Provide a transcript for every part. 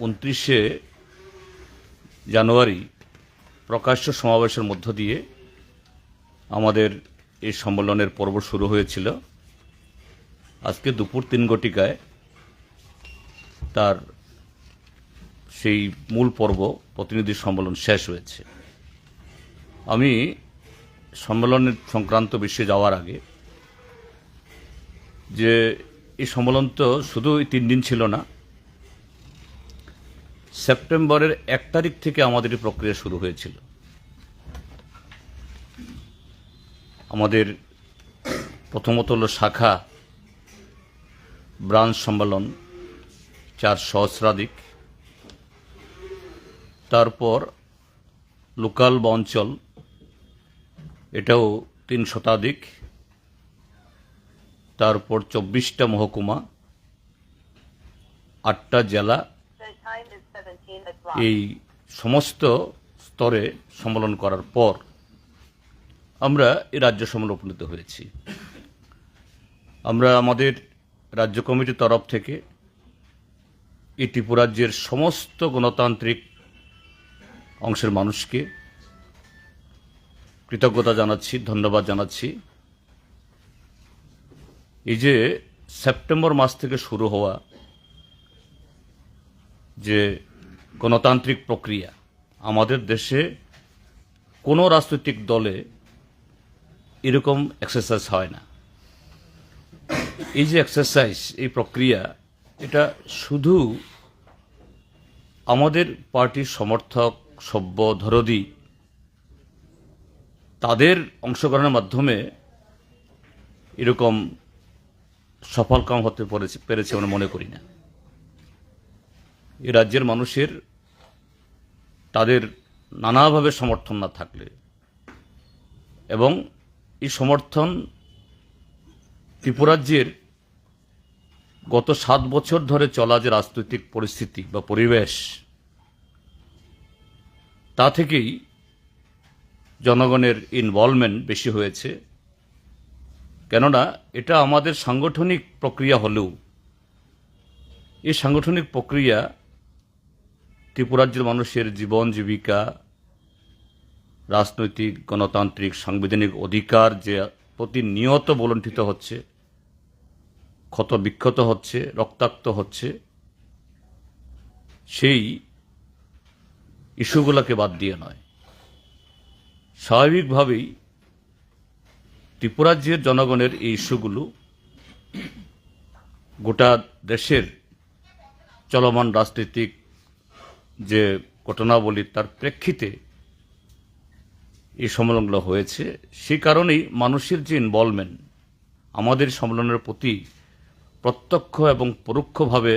উনত্রিশে জানুয়ারি প্রকাশ্য সমাবেশের মধ্য দিয়ে আমাদের এই সম্মেলনের পর্ব শুরু হয়েছিল। আজকে দুপুর তিন ঘটিকায় তার সেই মূল পর্ব, প্রতিনিধি সম্মেলন শেষ হয়েছে। আমি সম্মেলনের সংক্রান্ত বিষয়ে যাওয়ার আগে যে এই সম্মেলন তো শুধু তিন দিন ছিল না সেপ্টেম্বরের এক তারিখ থেকে আমাদের এই প্রক্রিয়া শুরু হয়েছিল। আমাদের প্রথমত হলো শাখা ব্রাঞ্চ সম্মেলন চার সহস্রাধিক। তারপর লোকাল বা অঞ্চল, এটাও তিন শতাধিক। তারপর চব্বিশটা মহকুমা, আটটা জেলা The time is 17 o'clock. এই সমস্ত স্তরে সম্মেলন করার পর আমরা এই রাজ্য সম্মেলনে উপনীত হয়েছি আমরা আমাদের রাজ্য কমিটির তরফ থেকে এই ত্রিপুরাজ্যের সমস্ত গণতান্ত্রিক অংশের মানুষকে কৃতজ্ঞতা জানাচ্ছি, ধন্যবাদ জানাচ্ছি এই যে সেপ্টেম্বর মাস থেকে শুরু হওয়া যে গণতান্ত্রিক প্রক্রিয়া। আমাদের দেশে কোনো রাজনৈতিক দলে এরকম এক্সারসাইজ হয় না। এই যে এক্সারসাইজ এই প্রক্রিয়া, এটা শুধু আমাদের পার্টির সমর্থক, সভ্য, ধরদি, তাদের অংশগ্রহণের মাধ্যমে এরকম সফল কাম হতে পেরেছে পেরেছে আমরা মনে করি না। এ রাজ্যের মানুষের তাদের নানাভাবে সমর্থন না থাকলে এবং এই সমর্থন ত্রিপুরাজ্যের গত সাত বছর ধরে চলা যে রাজনৈতিক পরিস্থিতি বা পরিবেশ, তা থেকেই জনগণের ইনভলভমেন্ট বেশি হয়েছে। কেননা এটা আমাদের সাংগঠনিক প্রক্রিয়া হলেও, এই সাংগঠনিক প্রক্রিয়া ত্রিপুরাজ্যের মানুষের জীবন, জীবিকা, রাজনৈতিক, গণতান্ত্রিক, সাংবিধানিক অধিকার যে প্রতিনিয়ত বলণ্ঠিত হচ্ছে, ক্ষত বিক্ষত হচ্ছে, রক্তাক্ত হচ্ছে, সেই ইস্যুগুলোকে বাদ দিয়ে নয়। স্বাভাবিকভাবেই ত্রিপুরাজ্যের জনগণের এই ইস্যুগুলো গোটা দেশের চলমান রাজনৈতিক যে ঘটনাবলী তার প্রেক্ষিতে এই সম্মেলনগুলো হয়েছে, সেই কারণেই মানুষের যে ইনভলভমেন্ট আমাদের সম্মেলনের প্রতি প্রত্যক্ষ এবং পরোক্ষভাবে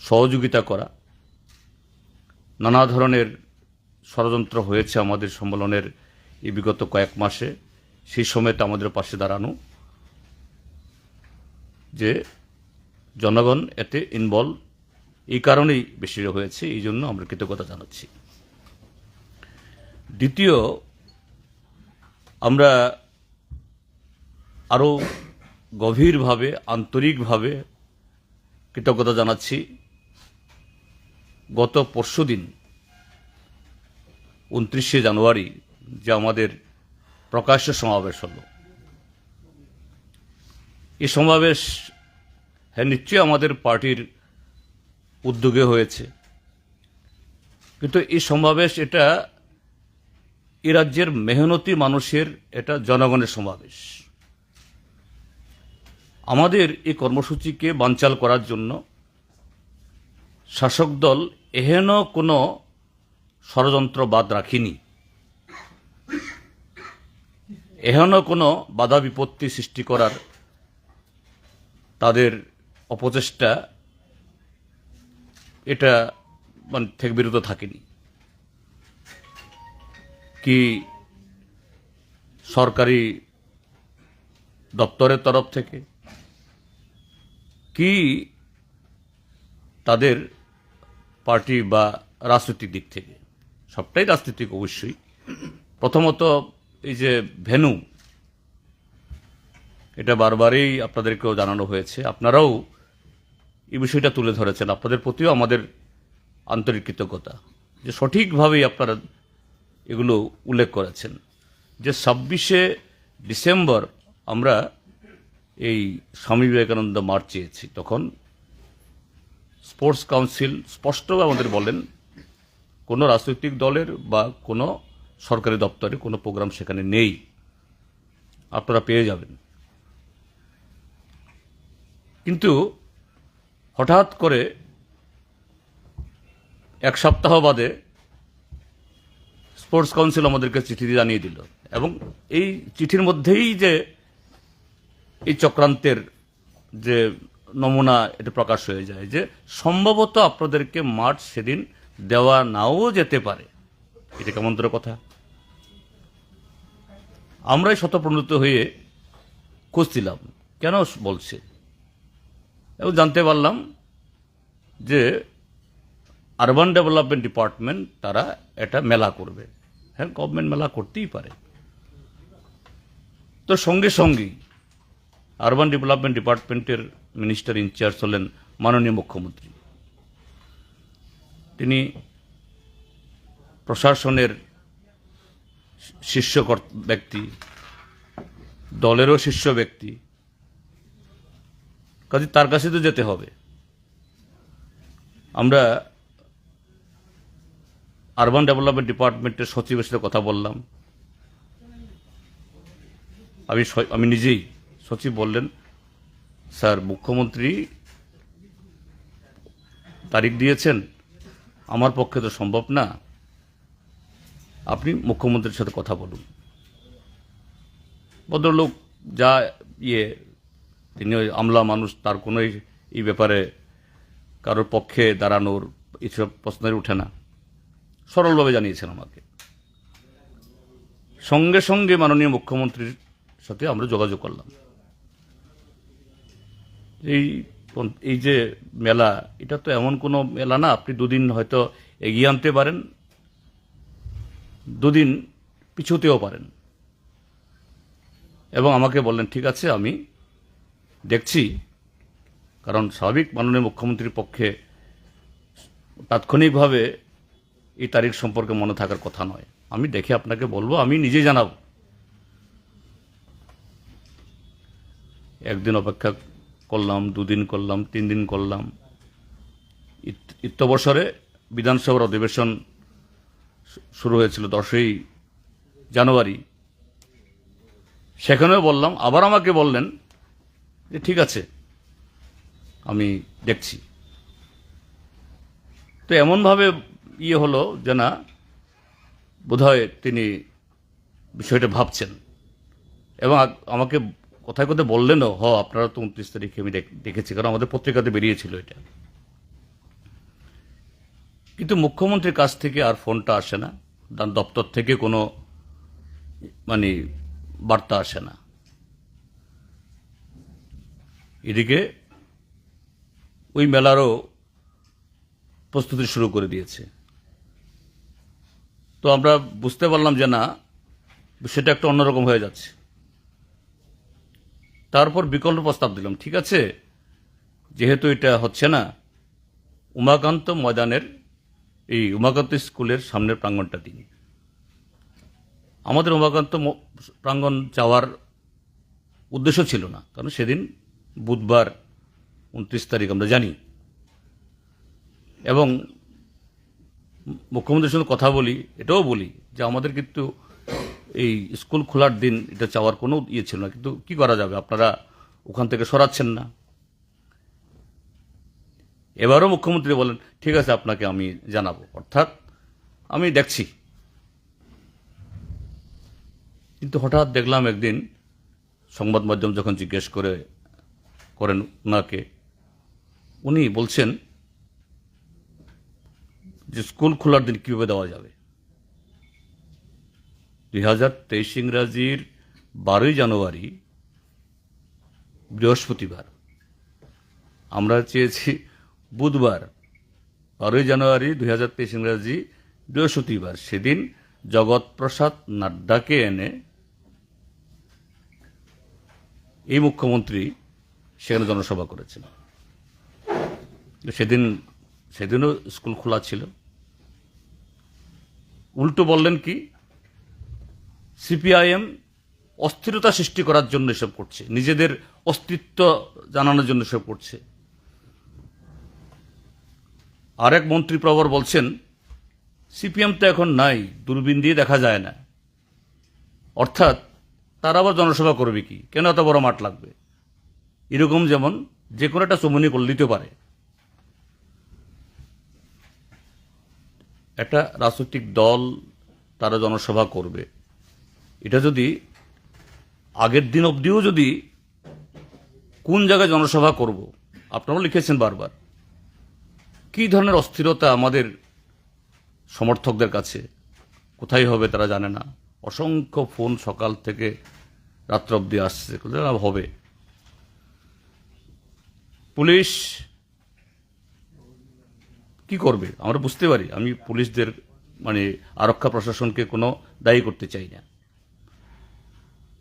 সহযোগিতা করা, নানা ধরনের ষড়যন্ত্র হয়েছে আমাদের সম্মেলনের এই বিগত কয়েক মাসে, সেই সময় তো আমাদের পাশে দাঁড়ানো, যে জনগণ এতে ইনভলভ এই কারণেই বেশি হয়েছে, এই জন্য আমরা কৃতজ্ঞতা জানাচ্ছি। দ্বিতীয়, আমরা আরও গভীরভাবে, আন্তরিকভাবে কৃতজ্ঞতা জানাচ্ছি। গত পরশুদিন উনত্রিশে জানুয়ারি, যে আমাদের প্রকাশ্য সমাবেশ হল। এই সমাবেশ হ্যাঁ নিশ্চয়ই আমাদের পার্টির উদ্যোগে হয়েছে। কিন্তু এই সমাবেশ এটা এ রাজ্যের মেহনতি মানুষের এটা জনগণের সমাবেশ। আমাদের এই কর্মসূচিকে বানচাল করার জন্য শাসক দল এহেন কোনো ষড়যন্ত্র বাদ রাখিনি। এহেন কোনো বাধা বিপত্তি সৃষ্টি করার তাদের অপচেষ্টা এটা মানে থেকে বিরত থাকেনি। কি সরকারি দপ্তরের তরফ থেকে, কি তাদের পার্টি বা রাজনৈতিক দিক থেকে, সবটাই রাজনৈতিক অবশ্যই। প্রথমত এই যে ভেনু, এটা বারবারই আপনাদেরকেও জানানো হয়েছে। আপনারাও এই বিষয়টা তুলে ধরেছেন। আপনাদের প্রতিও আমাদের আন্তরিক কৃতজ্ঞতা যে সঠিকভাবেই আপনারা এগুলো উল্লেখ করেছেন। যে ছাব্বিশে ডিসেম্বর আমরা এই স্বামী বিবেকানন্দ মার্চ চেয়েছি। তখন স্পোর্টস কাউন্সিল স্পষ্টভাবে আমাদের বলেন, কোনো রাজনৈতিক দলের বা কোনো সরকারি দপ্তরে কোনো প্রোগ্রাম সেখানে নেই। আপনারা পেয়ে যাবেন। কিন্তু হঠাৎ করে এক সপ্তাহ বাদে স্পোর্টস কাউন্সিল আমাদেরকে চিঠি জানিয়ে দিল। এবং এই চিঠির মধ্যেই যে এই চক্রান্তের যে নমুনা, এটা প্রকাশ হয়ে যায় যে সম্ভবত আপনাদেরকে মাঠ সেদিন দেওয়া নাও যেতে পারে। এটা কেমন তোর কথা? আমরাই শতপ্রণত হয়ে খুঁজছিলাম কেন বলছে? এবং জানতে পারলাম যে আরবান ডেভেলপমেন্ট ডিপার্টমেন্ট তারা এটা মেলা করবে। হ্যাঁ গভর্নমেন্ট মেলা করতেই পারে। তো সঙ্গে সঙ্গেই আরবান ডেভেলপমেন্ট ডিপার্টমেন্টের মিনিস্টার ইনচার্জ হলেন মাননীয় মুখ্যমন্ত্রী। তিনি প্রশাসনের শীর্ষ ব্যক্তি, দলেরও শীর্ষ ব্যক্তি। কাজে তার কাছে তো যেতে হবে। আমরা আরবান ডেভেলপমেন্ট ডিপার্টমেন্টের সচিবের সাথে কথা বললাম। আমি আমি নিজেই সচিব বললেন, স্যার, মুখ্যমন্ত্রী তারিখ দিয়েছেন। আমার পক্ষে তো সম্ভব না। আপনি মুখ্যমন্ত্রীর সাথে কথা বলুন। ভদ্রলোক যা ইয়ে তিনি ওই আমলা মানুষ, তার কোনো এই- ব্যাপারে কারোর পক্ষে দাঁড়ানোর এসব প্রশ্নের উঠে না। সরলভাবে জানিয়েছেন আমাকে। সঙ্গে সঙ্গে মাননীয় মুখ্যমন্ত্রীর সাথে আমরা যোগাযোগ করলাম। এই এই যে মেলা, এটা তো এমন কোনো মেলা না, আপনি দুদিন হয়তো এগিয়ে আনতে পারেন, দুদিন পিছুতেও পারেন। এবং আমাকে বললেন, ঠিক আছে, আমি দেখছি, কারণ স্বাভাবিক মাননীয় মুখ্যমন্ত্রীর পক্ষে তাৎক্ষণিকভাবে এই তারিখ সম্পর্কে মনে থাকার কথা নয়। আমি দেখে আপনাকে বলব, আমি নিজে জানাব। একদিন অপেক্ষা করলাম, দুদিন করলাম তিন দিন করলাম ইত্যবসরে বিধানসভার অধিবেশন শুরু হয়েছিল দশই জানুয়ারি। সেখানেও বললাম, আবার আমাকে বললেন যে ঠিক আছে, আমি দেখছি। তো এমনভাবে ইয়ে হলো যে না, বোধহয় তিনি বিষয়টা ভাবছেন। এবং আমাকে কোথায় কোথায় বললেনও, হ, আপনারা তো উনত্রিশ তারিখে আমি দেখ- দেখেছি, কারণ আমাদের পত্রিকাতে বেরিয়েছিল এটা। কিন্তু মুখ্যমন্ত্রীর কাছ থেকে আর ফোনটা আসে না, দপ্তর থেকে কোনো মানে বার্তা আসে না। এদিকে ওই মেলারও প্রস্তুতি শুরু করে দিয়েছে। তো আমরা বুঝতে পারলাম যে না, সেটা একটা অন্যরকম হয়ে যাচ্ছে। তারপর বিকল্প প্রস্তাব দিলাম, ঠিক আছে? যেহেতু এটা হচ্ছে না, উমাকান্ত ময়দানের এই উমাকান্ত স্কুলের সামনের প্রাঙ্গণটা দিন আমাদের উমাকান্ত প্রাঙ্গণ যাওয়ার উদ্দেশ্য ছিল না, কারণ সেদিন বুধবার উনত্রিশ তারিখ আমরা জানি। এবং মুখ্যমন্ত্রীর সঙ্গে কথা বলি, এটাও বলি যে আমাদের কিন্তু এই স্কুল খোলার দিন এটা চাওয়ার কোনো ইয়ে ছিল না। কিন্তু কি করা যাবে? আপনারা ওখান থেকে সরাচ্ছেন না। এবারও মুখ্যমন্ত্রী বলেন, ঠিক আছে, আপনাকে আমি জানাব। অর্থাৎ আমি দেখছি। কিন্তু হঠাৎ দেখলাম একদিন সংবাদ মাধ্যম যখন জিজ্ঞেস করে করেন ওনাকে উনি বলছেন যে স্কুল খোলার দিন কীভাবে দেওয়া যাবে? দুই হাজার তেইশ ইংরাজির বারোই জানুয়ারি, বৃহস্পতিবার। আমরা চেয়েছি বুধবার, বারোই জানুয়ারি দুই হাজার তেইশ ইংরাজি, বৃহস্পতিবার। সেদিন জগৎপ্রসাদ নাড্ডাকে এনে এই মুখ্যমন্ত্রী সেখানে জনসভা করেছেন সেদিন, সেদিনও স্কুল খোলা ছিল। উল্টো বললেন কি, সিপিআইএম অস্থিরতা সৃষ্টি করার জন্য এসব করছে, নিজেদের অস্তিত্ব জানানোর জন্য এসব করছে। আরেক মন্ত্রী প্রবর বলছেন, সিপিএম তো এখন নাই, দূরবীন দিয়ে দেখা যায় না। অর্থাৎ তারা আবার জনসভা করবে কি? কেন এত বড় মাঠ লাগবে? এরকম যেমন যে কোনো একটা চমনি করে দিতে পারে। একটা রাজনৈতিক দল তারা জনসভা করবে। এটা যদি আগের দিন অবধিও যদি কোন জায়গায় জনসভা করব আপনারাও লিখেছেন বারবার। কী ধরনের অস্থিরতা আমাদের সমর্থকদের কাছে? কোথায় হবে তারা জানে না। অসংখ্য ফোন সকাল থেকে রাত্র অবধি আসছে। হবে? পুলিশ কি করবে? আমরা বুঝতে পারি। আমি পুলিশদের মানে আরক্ষা প্রশাসনকে কোনো দায়ী করতে চাই না।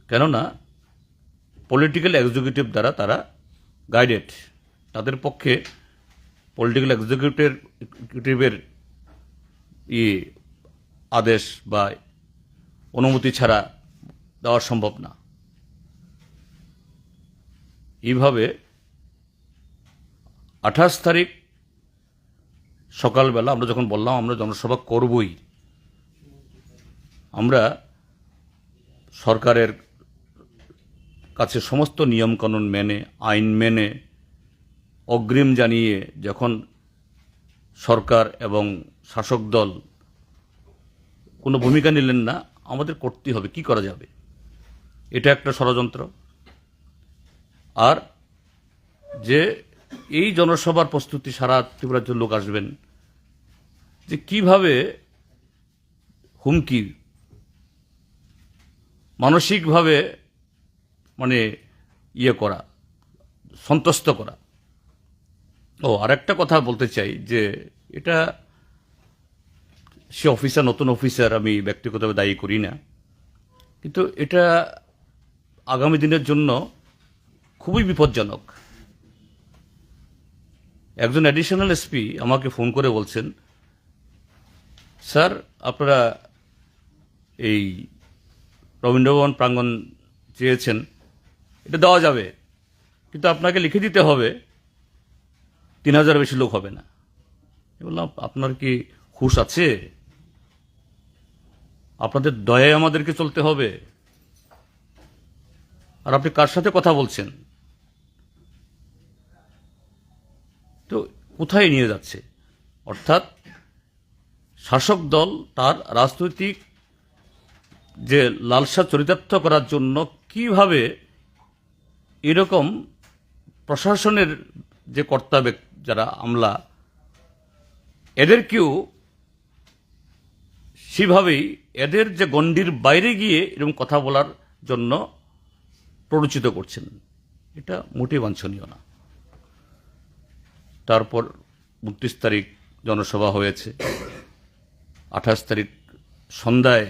কেননা পলিটিক্যাল এক্সিকিউটিভ দ্বারা তারা গাইডেড তাদের পক্ষে পলিটিক্যাল এক্সিকিউটিভ এক্সিকিউটিভের ই আদেশ বা অনুমতি ছাড়া দেওয়া সম্ভব না। এইভাবে আঠাশ তারিখ সকালবেলা আমরা যখন বললাম আমরা জনসভা করবই, আমরা সরকারের কাছে সমস্ত নিয়মকানুন মেনে, আইন মেনে, অগ্রিম জানিয়ে যখন সরকার এবং শাসক দল কোনো ভূমিকা নিলেন না, আমাদের করতেই হবে, কি করা যাবে? এটা একটা ষড়যন্ত্র। আর যে এই জনসভার প্রস্তুতি সারা ত্রিপুরাজ্যের লোক আসবেন, যে কীভাবে হুমকি মানসিকভাবে মানে ইয়ে করা, সন্তুষ্ট করা। ও, আরেকটা কথা বলতে চাই, যে এটা সে অফিসার, নতুন অফিসার, আমি ব্যক্তিগতভাবে দায়ী করি না। কিন্তু এটা আগামী দিনের জন্য খুবই বিপজ্জনক। একজন অ্যাডিশনাল এসপি আমাকে ফোন করে বলছেন স্যার আপনারা এই রবীন্দ্রভবন প্রাঙ্গণ চেয়েছেন, এটা দেওয়া যাবে, কিন্তু আপনাকে লিখে দিতে হবে, তিন হাজার বেশি লোক হবে না। বললাম, আপনার কি হুশ আছে? আপনাদের দয়ায় আমাদেরকে চলতে হবে। আর আপনি কার সাথে কথা বলছেন? তো কোথায় নিয়ে যাচ্ছে? অর্থাৎ শাসক দল তার রাজনৈতিক যে লালসা চরিতার্থ করার জন্য কীভাবে এরকম প্রশাসনের যে কর্তা যারা আমলা, এদেরকেও সেভাবেই এদের যে গণ্ডির বাইরে গিয়ে এরকম কথা বলার জন্য প্ররোচিত করছেন। এটা মোটেই বাঞ্ছনীয় না। তারপর উনত্রিশ তারিখ জনসভা হয়েছে। আঠাশ তারিখ সন্ধ্যায়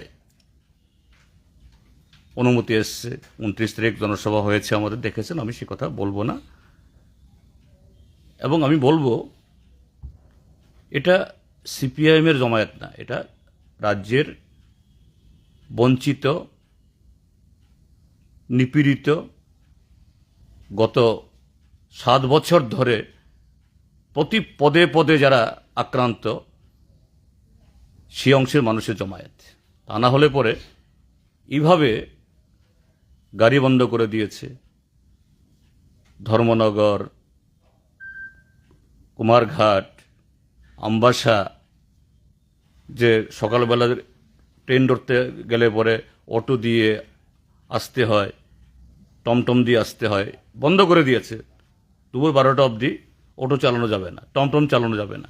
অনুমতি এসছে। উনত্রিশ তারিখ জনসভা হয়েছে আমাদের, দেখেছেন? আমি সে কথা বলব না। এবং আমি বলব, এটা সিপিআইএমের জমায়েত না, এটা রাজ্যের বঞ্চিত, নিপীড়িত গত সাত বছর ধরে প্রতি পদে পদে যারা আক্রান্ত সে অংশের মানুষের জমায়েত। তা না হলে পরে এইভাবে গাড়ি বন্ধ করে দিয়েছে ধর্মনগর, কুমারঘাট, আমবাসা, যে সকালবেলা ট্রেন ধরতে গেলে পরে অটো দিয়ে আসতে হয়, টমটম দিয়ে আসতে হয়, বন্ধ করে দিয়েছে। দুপুর বারোটা অবধি অটো চালানো যাবে না, টমটম চালানো যাবে না।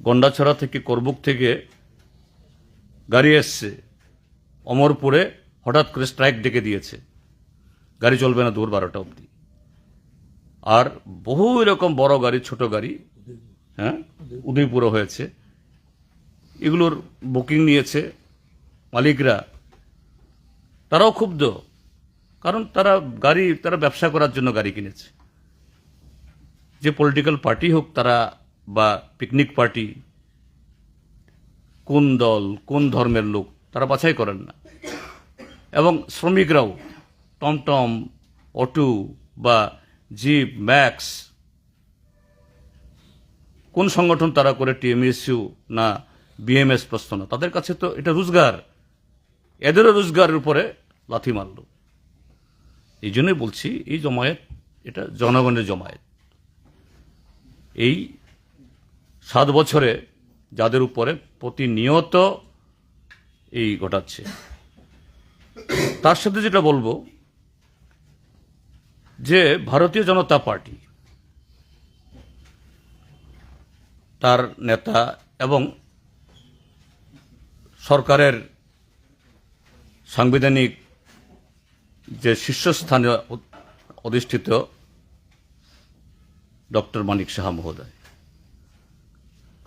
গন্ডাছড়া থেকে করবুক থেকে গাড়ি এসছে, অমরপুরে হঠাৎ করে স্ট্রাইক ডেকে দিয়েছে। গাড়ি চলবে না দুপুর বারোটা অবধি। আর বহু এরকম বড় গাড়ি, ছোট গাড়ি হ্যাঁ উদয়পুরে হয়েছে। এগুলোর বুকিং নিয়েছে মালিকরা। তারাও ক্ষুব্ধ, কারণ তারা গাড়ি, তারা ব্যবসা করার জন্য গাড়ি কিনেছে। যে পলিটিক্যাল পার্টি হোক তারা বা পিকনিক পার্টি কোন দল, কোন ধর্মের লোক, তারা বাছাই করেন না। এবং শ্রমিকরাও টমটম অটো বা জিপ, ম্যাক্স, কোন সংগঠন তারা করে টিএমএসইউ না বিএমএস প্রশ্ন না, তাদের কাছে তো এটা রোজগার। এদেরও রোজগারের উপরে লাথি মারল। এই জন্যই বলছি, এই জমায়েত, এটা জনগণের জমায়েত। এই সাত বছরে যাদের উপরে প্রতিনিয়ত এই ঘটাচ্ছে। তার সাথে যেটা বলব, যে ভারতীয় জনতা পার্টি তার নেতা এবং সরকারের সাংবিধানিক যে শীর্ষস্থানে অধিষ্ঠিত ডক্টর মানিক সাহা মহোদয়।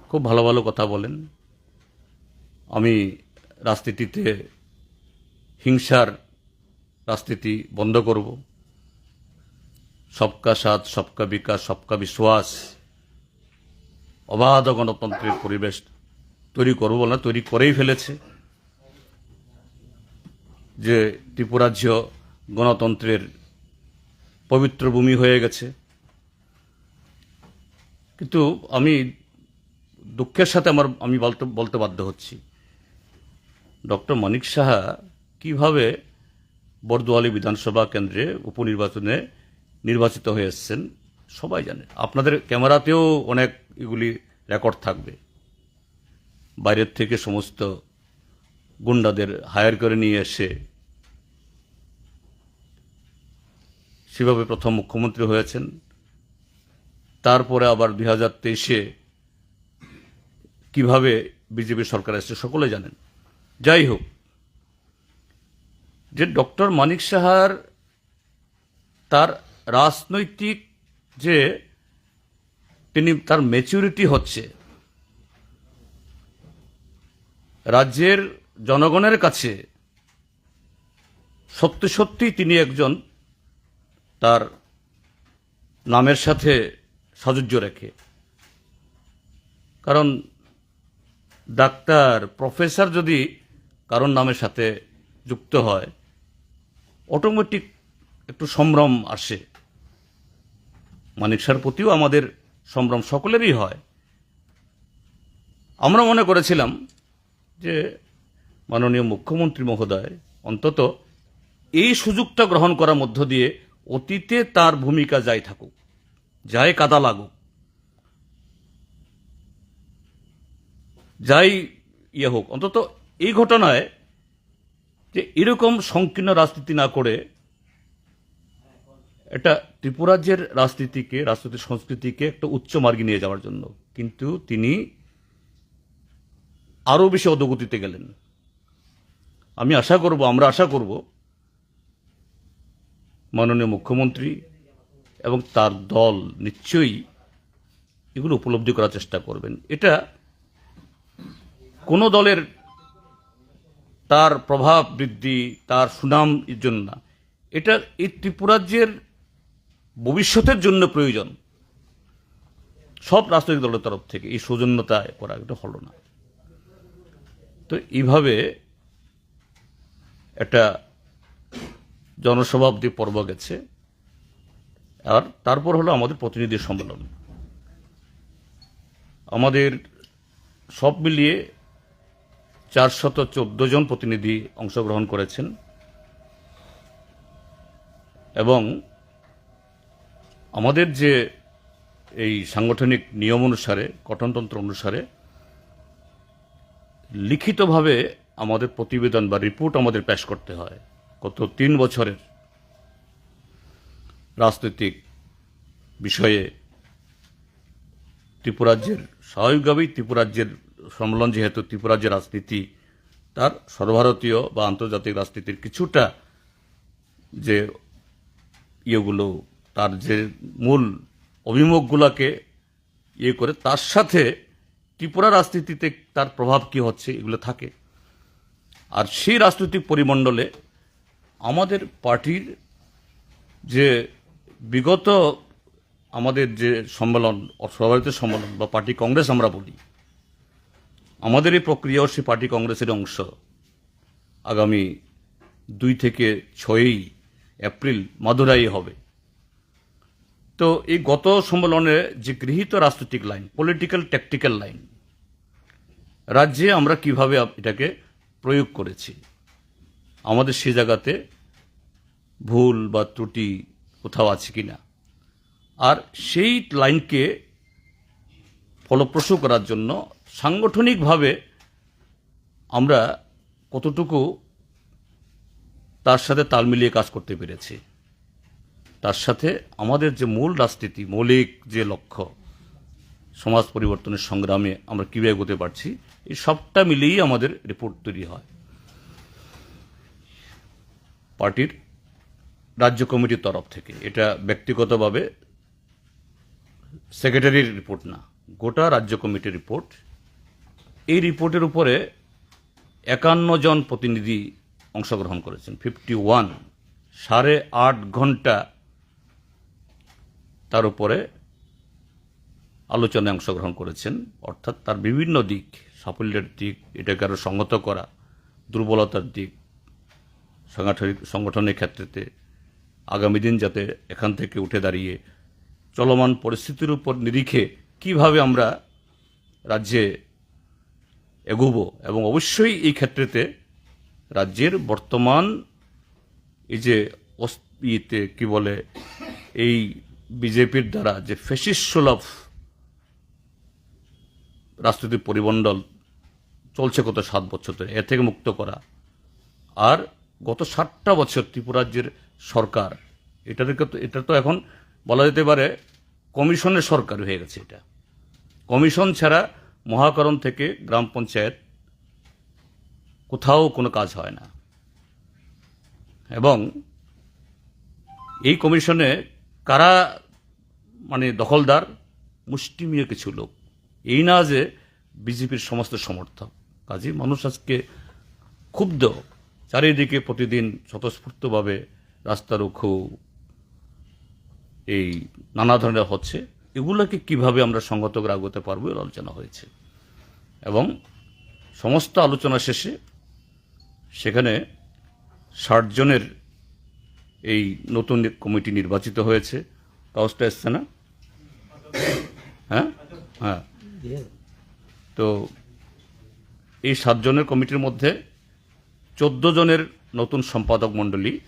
খুব ভালো ভালো কথা বলেন। আমি রাজনীতিতে হিংসার রাজনীতি বন্ধ করব। সবকা সাথ, সবকা বিকাশ, সবকা বিশ্বাস, অবাধ গণতন্ত্রের পরিবেশ তৈরি করব না, তৈরি করেই ফেলেছে। যে ত্রিপুরাজ্য গণতন্ত্রের পবিত্র ভূমি হয়ে গেছে। কিন্তু আমি দুঃখের সাথে আমার, আমি বলতে বলতে বাধ্য হচ্ছি। ডক্টর মানিক সাহা কীভাবে বরদোয়ালি বিধানসভা কেন্দ্রে উপনির্বাচনে নির্বাচিত হয়ে এসছেন, সবাই জানে। আপনাদের ক্যামেরাতেও অনেক এগুলি রেকর্ড থাকবে। বাইরের থেকে সমস্ত গুন্ডাদের হায়ার করে নিয়ে এসে সেভাবে প্রথম মুখ্যমন্ত্রী হয়েছেন। তারপরে আবার দুই হাজার তেইশে কীভাবে বিজেপি সরকার এসেছে সকলে জানেন। যাই হোক, যে ডক্টর মানিক সাহার তার রাজনৈতিক যে তিনি তার ম্যাচুরিটি হচ্ছে, রাজ্যের জনগণের কাছে সত্যি সত্যি তিনি একজন তার নামের সাথে সাযুজ্য রেখে। কারণ ডাক্তার, প্রফেসর যদি কারোর নামের সাথে যুক্ত হয় অটোমেটিক একটু সম্ভ্রম আসে। মানিক প্রতিও আমাদের সম্ভ্রম সকলেরই হয়। আমরা মনে করেছিলাম যে মাননীয় মুখ্যমন্ত্রী মহোদয় অন্তত এই সুযোগটা গ্রহণ করার মধ্য দিয়ে অতীতে তার ভূমিকা যাই থাকুক। যাই কাদা লাগুক। যাই ইয়ে হোক, অন্তত এই ঘটনায় যে এরকম সংকীর্ণ রাজনীতি না করে এটা ত্রিপুরাজ্যের রাজনীতিকে, রাজনৈতিক সংস্কৃতিকে একটা উচ্চ মার্গে নিয়ে যাওয়ার জন্য। কিন্তু তিনি আরও বেশি অধগতিতে গেলেন। আমি আশা করব, আমরা আশা করব, মাননীয় মুখ্যমন্ত্রী এবং তার দল নিশ্চয়ই এগুলো উপলব্ধি করার চেষ্টা করবেন। এটা কোনো দলের তার প্রভাব বৃদ্ধি, তার সুনাম এর জন্য না। এটা এই ত্রিপুরাজ্যের ভবিষ্যতের জন্য প্রয়োজন। সব রাজনৈতিক দলের তরফ থেকে এই সৌজন্যতা করা এটা হলো না। তো এইভাবে একটা জনসভাব্দী পর্ব গেছে। আর তারপর হলো আমাদের প্রতিনিধি সম্মেলন। আমাদের সব মিলিয়ে চারশত চোদ্দ জন প্রতিনিধি অংশগ্রহণ করেছেন এবং আমাদের যে এই সাংগঠনিক নিয়ম অনুসারে, গঠনতন্ত্র অনুসারে লিখিতভাবে আমাদের প্রতিবেদন বা রিপোর্ট আমাদের পেশ করতে হয়। গত তিন বছরের রাজনৈতিক বিষয়ে ত্রিপুরাজ্যের স্বাভাবিকভাবেই ত্রিপুরাজ্যের সম্মেলন যেহেতু ত্রিপুরাজ্যের রাজনীতি, তার সর্বভারতীয় বা আন্তর্জাতিক রাজনীতির কিছুটা যে ইয়েগুলো, তার যে মূল অভিমুখগুলোকে ইয়ে করে, তার সাথে ত্রিপুরা রাজনীতিতে তার প্রভাব কি হচ্ছে এগুলো থাকে। আর সেই রাজনৈতিক পরিমণ্ডলে আমাদের পার্টির যে বিগত আমাদের যে সম্মেলন সর্বভারতীয় সম্মেলন বা পার্টি কংগ্রেস আমরা বলি, আমাদের এই প্রক্রিয়াও সে পার্টি কংগ্রেসের অংশ। আগামী দুই থেকে ছয়ই এপ্রিল মাদুরাই হবে। তো এই গত সম্মেলনে যে গৃহীত রাজনৈতিক লাইন পলিটিক্যাল ট্যাকটিক্যাল লাইন, রাজ্যে আমরা কীভাবে এটাকে প্রয়োগ করেছি, আমাদের সে জায়গাতে ভুল বা ত্রুটি কোথাও আছে কি না আর সেই লাইনকে ফলপ্রসূ করার জন্য সাংগঠনিকভাবে আমরা কতটুকু তার সাথে তাল মিলিয়ে কাজ করতে পেরেছি। তার সাথে আমাদের যে মূল রাজনীতি, মৌলিক যে লক্ষ্য, সমাজ পরিবর্তনের সংগ্রামে আমরা কীভাবে এগোতে পারছি, এই সবটা মিলিয়েই আমাদের রিপোর্ট তৈরি হয়। পার্টির রাজ্য কমিটির তরফ থেকে। এটা ব্যক্তিগতভাবে সেক্রেটারির রিপোর্ট না, গোটা রাজ্য কমিটির রিপোর্ট এই রিপোর্টের উপরে একান্ন জন প্রতিনিধি অংশগ্রহণ করেছেন ফিফটি ওয়ান সাড়ে আট ঘণ্টা তার উপরে আলোচনায় অংশগ্রহণ করেছেন। অর্থাৎ তার বিভিন্ন দিক, সাফল্যের দিক, এটাকে আরও সংহত করা, দুর্বলতার দিক, সাংগঠনিক, সংগঠনের ক্ষেত্রেতে আগামী দিন যাতে এখান থেকে উঠে দাঁড়িয়ে চলমান পরিস্থিতির উপর নিরিখে কীভাবে আমরা রাজ্যে এগোবো এবং অবশ্যই এই ক্ষেত্রেতে রাজ্যের বর্তমান এই যে ইয়েতে কি বলে, এই বিজেপির দ্বারা যে ফেসিস সুলভ রাজনৈতিক পরিমণ্ডল চলছে গত সাত বছর ধরে এ থেকে মুক্ত করা। আর গত ষাটটা বছর ত্রিপুরাজ্যের সরকার। এটা থেকে তো এটা তো এখন বলা যেতে পারে কমিশনের সরকার হয়ে গেছে এটা। কমিশন ছাড়া মহাকরণ থেকে গ্রাম পঞ্চায়েত কোথাও কোনো কাজ হয় না। এবং এই কমিশনে কারা মানে দখলদার, মুষ্টিমীয় কিছু লোক। এই না যে বিজেপির সমস্ত সমর্থক। কাজে মানুষ আজকে ক্ষুব্ধ। চারিদিকে প্রতিদিন স্বতঃস্ফূর্তভাবে রাস্তা রুখু, এই নানা ধরনের হচ্ছে, এগুলোকে কীভাবে আমরা সংগত করে আগাতে পারব এর আলোচনা হয়েছে। এবং সমস্ত আলোচনা শেষে সেখানে ষাট জনের এই নতুন কমিটি নির্বাচিত হয়েছে। কাগজটা এসছে না? হ্যাঁ? হ্যাঁ। তো এই সাতজনের কমিটির মধ্যে চোদ্দ জনের নতুন সম্পাদক মণ্ডলী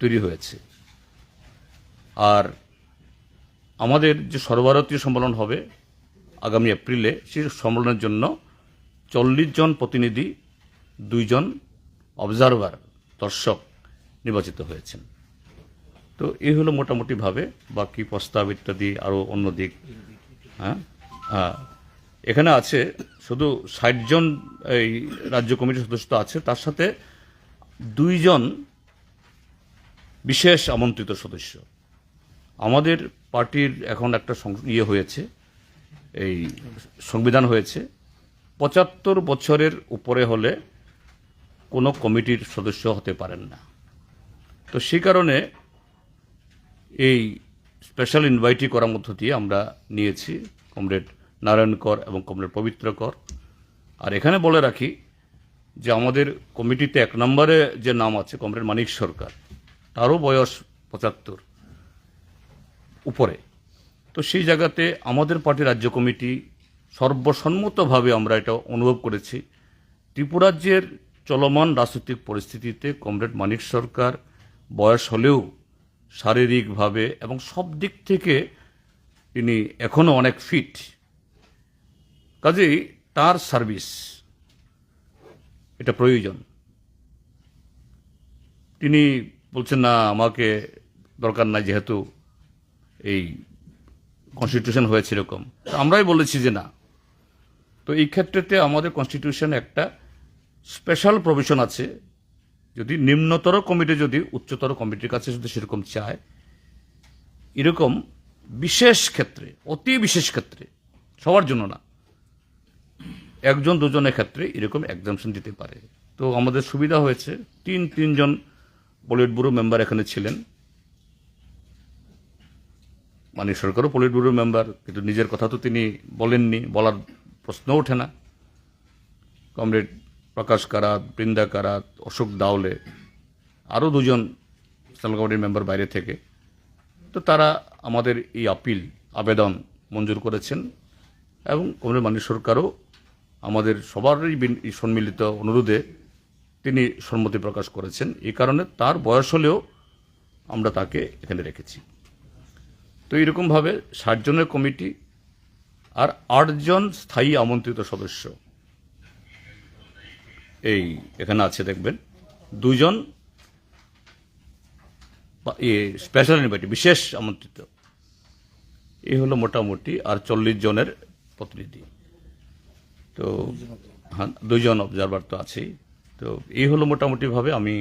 তৈরি হয়েছে। আর আমাদের যে সর্বভারতীয় সম্মেলন হবে আগামী এপ্রিলে, সেই সম্মেলনের জন্য চল্লিশ জন প্রতিনিধি দুইজন অবজারভার দর্শক নির্বাচিত হয়েছেন। তো এই হলো মোটামুটিভাবে বাকি প্রস্তাব ইত্যাদি আরও অন্য দিক। হ্যাঁ? হ্যাঁ এখানে আছে শুধু ষাটজন এই রাজ্য কমিটির সদস্য আছে, তার সাথে দুইজন বিশেষ আমন্ত্রিত সদস্য। আমাদের পার্টির এখন একটা ইয়ে হয়েছে, এই সংবিধান হয়েছে। পঁচাত্তর বছরের উপরে হলে কোনো কমিটির সদস্য হতে পারেন না। তো সেই কারণে এই স্পেশাল ইনভাইটি করার মধ্য দিয়ে আমরা নিয়েছি কমরেড নারায়ণ কর এবং কমরেড পবিত্র কর। আর এখানে বলে রাখি যে আমাদের কমিটিতে এক নম্বরে যে নাম আছে কমরেড মানিক সরকার তারও বয়স পঁচাত্তর। উপরে। তো সেই জায়গাতে আমাদের পার্টি রাজ্য কমিটি সর্বসম্মতভাবে আমরা এটা অনুভব করেছি। ত্রিপুরাজ্যের চলমান রাজনৈতিক পরিস্থিতিতে কমরেড মানিক সরকার বয়স হলেও শারীরিকভাবে এবং সব দিক থেকে তিনি এখনও অনেক ফিট। কাজেই তার সার্ভিস এটা প্রয়োজন। তিনি বলছেন, না, আমাকে দরকার নাই যেহেতু এই কনস্টিটিউশন হয়েছে এরকম। আমরাই বলেছি যে না। তো এই ক্ষেত্রেতে আমাদের কনস্টিটিউশন একটা স্পেশাল প্রভিশন আছে। যদি নিম্নতর কমিটি যদি উচ্চতর কমিটির কাছে যদি সেরকম চায়, এরকম বিশেষ ক্ষেত্রে, অতি বিশেষ ক্ষেত্রে, সবার জন্য না, একজন দুজনের ক্ষেত্রে এরকম এক্সামশন দিতে পারে। তো আমাদের সুবিধা হয়েছে, তিন, তিনজন পলিট ব্যুরো মেম্বার এখানে ছিলেন। মানিক সরকারও পলিট ব্যুরো মেম্বার কিন্তু নিজের কথা তো তিনি বলেননি, বলার প্রশ্ন ওঠে না। কমরেড প্রকাশ কারাত বৃন্দা কারাত অশোক দাওলে আরও দুজন সেন্ট্রাল কমিটির মেম্বার বাইরে থেকে। তো তারা আমাদের এই আপিল, আবেদন মঞ্জুর করেছেন এবং কমরেড মানিক সরকারও আমাদের সবারই সম্মিলিত অনুরোধে তিনি সম্মতি প্রকাশ করেছেন। এই কারণে তার বয়স হলেও আমরা তাকে এখানে রেখেছি। তো এরকমভাবে ষাট জনের কমিটি আর আটজন স্থায়ী আমন্ত্রিত সদস্য এই এখানে আছে, দেখবেন। দুজন স্পেশাল ইনভাইটি বিশেষ আমন্ত্রিত। এই হলো মোটামুটি আর চল্লিশ জনের প্রতিনিধি। তো হ্যাঁ দুইজন অবজারভার তো আছেই। তো এই হলো মোটামুটিভাবে আমি